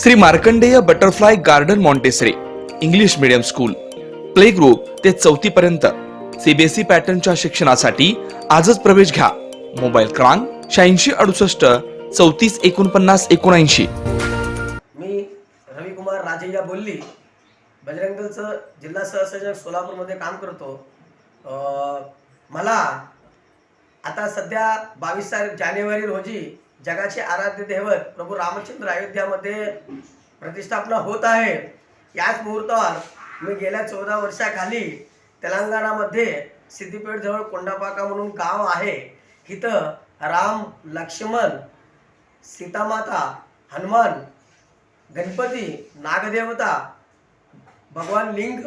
Shri Markandeya butterfly garden Montessori English medium school. Play group ते चौथी पर्यंत. CBSE पॅटर्नच्या शिक्षणासाठी आजच प्रवेश घ्या. मोबाईल क्रमांक शहाऐंशी अडुसष्ट चौतीस एकोणपन्नास एकोणऐंशी. मी रविकुमार राजय्या बोलली. बजरंग दलचं जिल्हा सहसंचालक सोलापूरमध्ये काम करतो. मला आता सध्या बावीस तारीख जानेवारी रोजी जगाचे आराध्य दैवत प्रभू रामचंद्र अयोध्यामध्ये प्रतिष्ठापना होत आहे. याच मुहूर्तावर मी गेल्या चौदा वर्षाखाली तेलंगणामध्ये सिद्धीपेठजवळ कोंडापाका म्हणून गाव आहे. इथं राम लक्ष्मण सीतामाता हनुमान गणपती नागदेवता भगवान लिंग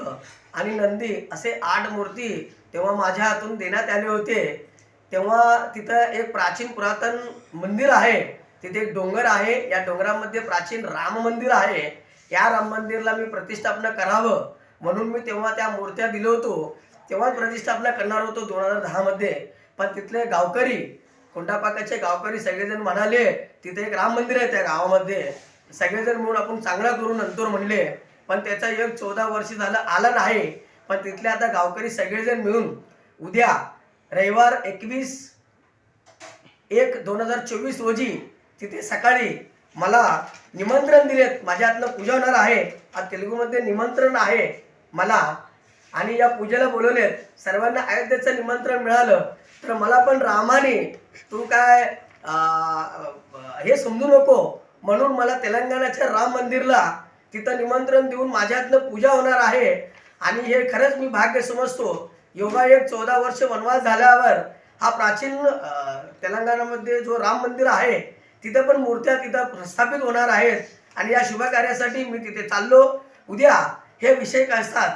आणि नंदी असे आठ मूर्ती तेव्हा माझ्या हातून देण्यात आले होते. तेव्हा तिथं एक प्राचीन पुरातन मंदिर आहे. तिथे एक डोंगर आहे. या डोंगरामध्ये प्राचीन राम मंदिर आहे. या राम मंदिरला मी प्रतिष्ठापना करावं म्हणून मी तेव्हा त्या मूर्त्या दिलो होतो. तेव्हा प्रतिष्ठापना करणार होतो दोन हजार दहामध्ये पण तिथले गावकरी कोंडापाकाचे गावकरी सगळेजण म्हणाले तिथे एक राम मंदिर आहे त्या गावामध्ये. सगळेजण म्हणून आपण चांगला करू नंतर म्हणले. पण त्याचा एक चौदा वर्ष झालं आला नाही. पण तिथले आता गावकरी सगळेजण मिळून उद्या रविवार एकवीस एक दोन हजार चोवीस रोजी तिथे सकाळी मला निमंत्रण दिलेत. माझ्या हातनं पूजा होणार आहे. आज तेलुगूमध्ये निमंत्रण आहे मला. आणि या पूजेला बोलवलेत. सर्वांना अयोध्येचं निमंत्रण मिळालं. तर मला पण रामाने तू काय हे समजू नको. म्हणून मला तेलंगणाच्या राम मंदिरला तिथं निमंत्रण देऊन माझ्यातनं पूजा होणार आहे. आणि हे खरंच मी भाग्य समजतो योगा एक चौदा वर्ष वनवास झाल्यावर हा प्राचीन तेलंगणामध्ये जो राम मंदिर आहे तिथं पण मूर्त्या तिथं प्रस्थापित होणार आहेत. आणि या शुभ कार्यासाठी मी तिथे चाललो. उद्या हे विषय असतात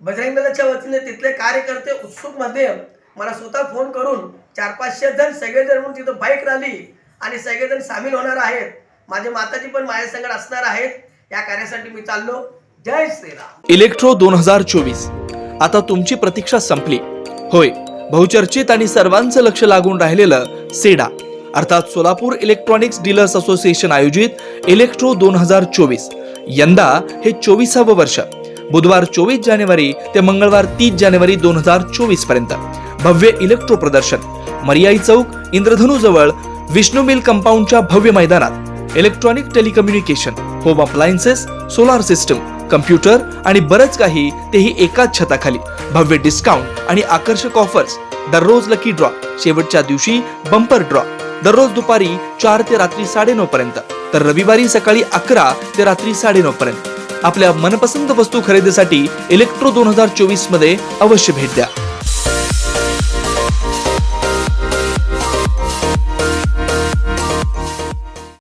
बजरंग दलाच्या वतीने तिथले कार्यकर्ते उत्सुकमध्ये मला स्वतः फोन करून चार पाचशे जण सगळेजण म्हणून तिथं बाईक राहिली आणि सगळेजण सामील होणार आहेत. माझे माताजी पण माझ्यासंगत असणार आहेत. या कार्यासाठी मी चाललो. जय श्रीराम. इलेक्ट्रो दोन हजार चोवीस. आता तुमची प्रतीक्षा संपली. होय बहुचर्चित आणि सर्वांचं लक्ष लागून राहिलेलं सेडा अर्थात सोलापूर इलेक्ट्रॉनिक्स डीलर्स असोसिएशन आयोजित इलेक्ट्रो दोन हजार चोवीस. यंदा हे चोवीसावं वर्ष. बुधवार चोवीस जानेवारी ते मंगळवार तीस जानेवारी दोन हजार चोवीसपर्यंत. भव्य इलेक्ट्रो प्रदर्शन. मरियाई चौक इंद्रधनुजवळ विष्णू मिल कंपाऊंडच्या भव्य मैदानात. Electronic telecommunication home appliances solar system computer आणि बरंच काही तेही एकाच छताखाली. भव्य डिस्काउंट आणि आकर्षक ऑफर्स दररोज लकी ड्रॉ शेवटच्या दिवशी बंपर ड्रॉ दररोज दुपारी चार ते रात्री साडेनऊ पर्यंत. तर रविवारी सकाळी अकरा ते रात्री साडेनऊ पर्यंत. आपल्या मनपसंत वस्तू खरेदीसाठी इलेक्ट्रो दोन हजार चोवीसमध्ये अवश्य भेट द्या.